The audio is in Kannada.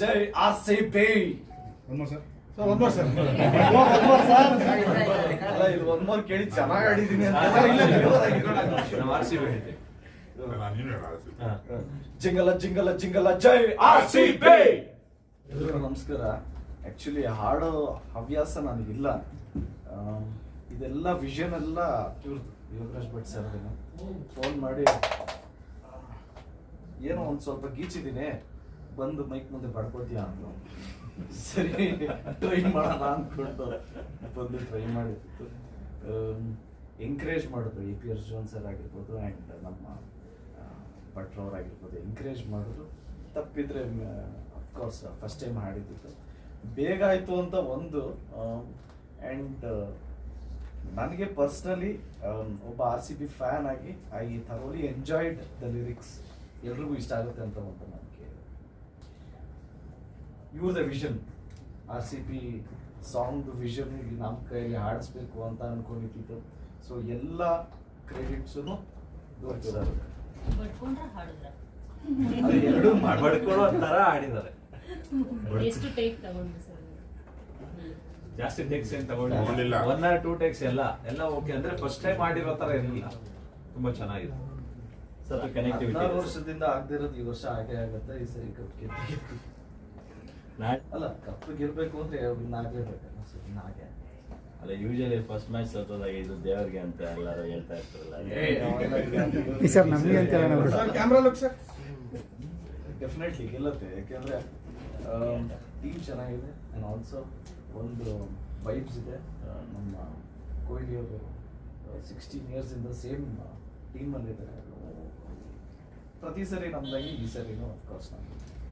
ಜೈ R C B sir one more sir ಅಲ್ಲ ಇದು ಒಂದ್ ಮೂರ್ ಕೇಳಿ ಚೆನ್ನಾಗಿ ಆಡಿದೀನಿ ಅಂತ. ಜಿಂಗಲ ಜಿಂಗಲ ಜಿಂಗಲ ಜೈ ಆರ್ ಸಿ ಬಿ ನಮಸ್ಕಾರ. ಆಕ್ಚುಲಿ ಹಾಡೋ ಹವ್ಯಾಸ ನನಗಿಲ್ಲ. ಇದೆಲ್ಲ ವಿಷನ್ ಎಲ್ಲ ಇವ್ರದ್ದು ಯೋಗರಾಜ್ ಭಟ್ ಸರ್ ಫೋನ್ ಮಾಡಿ ಏನೋ ಒಂದ್ ಸ್ವಲ್ಪ ಗೀಚಿದ್ದೀನಿ. ಬಂದು ಮೈಕ್ ಮುಂದೆ ಪಡ್ಕೋತೀಯ ಅಂತ ಸರಿ ಟ್ರೈ ಮಾಡೋಣ ಅಂದ್ಕೊಂಡು ಬಂದು ಟ್ರೈ ಮಾಡಿತ್ತು ಎಂಕರೇಜ್ ಮಾಡಿದ್ರು A P S zone sir ಆಗಿರ್ಬೋದು ಆ್ಯಂಡ್ ನಮ್ಮ ಆ, ಭಟ್ರವ್ರು ಆಗಿರ್ಬೋದು. ಎಂಕರೇಜ್ ಮಾಡಿದ್ರು. ತಪ್ಪಿದ್ರೆ ಅಫ್ಕೋರ್ಸ್ ಫಸ್ಟ್ ಟೈಮ್ ಹಾಡಿದ್ದು. ಬೇಗ ಆಯಿತು ಅಂತ ಒಂದು ಆ್ಯಂಡ್ ನನಗೆ ಪರ್ಸ್ನಲಿ ಒಬ್ಬ ಆರ್ ಸಿ ಬಿ ಫ್ಯಾನ್ ಆಗಿ I thoroughly enjoyed the lyrics ಎಲ್ರಿಗೂ ಇಷ್ಟ ಆಗುತ್ತೆ ಅಂತ ಒಂದು ನಂಬಿಕೆ ಇವ್ರದ vision. R C P song vision ನಮ್ಮ ಕೈಯಲ್ಲಿ ಹಾಡಿಸ್ಬೇಕು ಅಂತ ಅನ್ಕೊಂಡಿದ್ದು ಸೊ ಎಲ್ಲ ಕ್ರೆಡಿಟ್ಸು ಸರ್ ಎರಡು ಬಡ್ಕೊಳ್ಳೋ ತರ ಆಡಿದ್ದಾರೆ ಎಷ್ಟು ಟೇಕ್ ತಗೊಂಡ್ರು ಸರ್ ಜಾಸ್ತಿ ಟೇಕ್ಸ್ ಏನ್ ತಗೊಂಡಿಲ್ಲ. ಒನ್ ಆರ್ ಟೂ ಟೇಕ್ಸ್ ಎಲ್ಲ. ಎಲ್ಲ ಓಕೆ ಅಂದ್ರೆ ಫಸ್ಟ್ ಟೈಮ್ ಮಾಡಿರೋ ತರ ಇರಲಿಲ್ಲ ತುಂಬಾ ಚೆನ್ನಾಗಿದೆ. ಸ್ವಲ್ಪ ಕನೆಕ್ಟಿವಿಟಿ ವರ್ಷದಿಂದ ಆಗದಿರೋದು ಇರೋದು ಈ ವರ್ಷ ಹಾಗೆ ಆಗುತ್ತೆ. ಈ ಸರಿ ಕಪ್ ಅಲ್ಲ ಕಪ್ ಗೆಲ್ಬೇಕು ಅಂದ್ರೆ ಇನ್ನ ಆಗ್ಲೇಬೇಕಲ್ಲ ಸೊ ಇನ್ನ ಹಾಗೆ ಅಲ್ಲ ಯೂಶಲಿ ಫಸ್ಟ್ ಮ್ಯಾಚ್ ಸೋತದಾಗ ಇದು ದೇವರಿಗೆ ಅಂತ ಎಲ್ಲರೂ ಹೇಳ್ತಾ ಇರ್ತಾರಲ್ಲ. ಸರ್ ನಮ್ಗೆ ಅಂತ sir camera look sir. Definitely ಗೆಲ್ಲುತ್ತೆ ಯಾಕೆಂದ್ರೆ ಟೀಮ್ ಚೆನ್ನಾಗಿದೆ ಆ್ಯಂಡ್ ಆಲ್ಸೋ ಒಂದು ವೈಬ್ಸ್ ಇದೆ. ನಮ್ಮ ಕೊಹ್ಲಿ ಅವರು ಸಿಕ್ಸ್ಟೀನ್ ಇಯರ್ಸಿಂದ ಸೇಮ್ ಟೀಮಲ್ಲಿದ್ದಾರೆ ಪ್ರತಿ ಸರಿ ನಮ್ದಾಗಿ ಈ ಸರಿನೂ ಅಫ್ಕೋರ್ಸ್ ನಮ್ದು.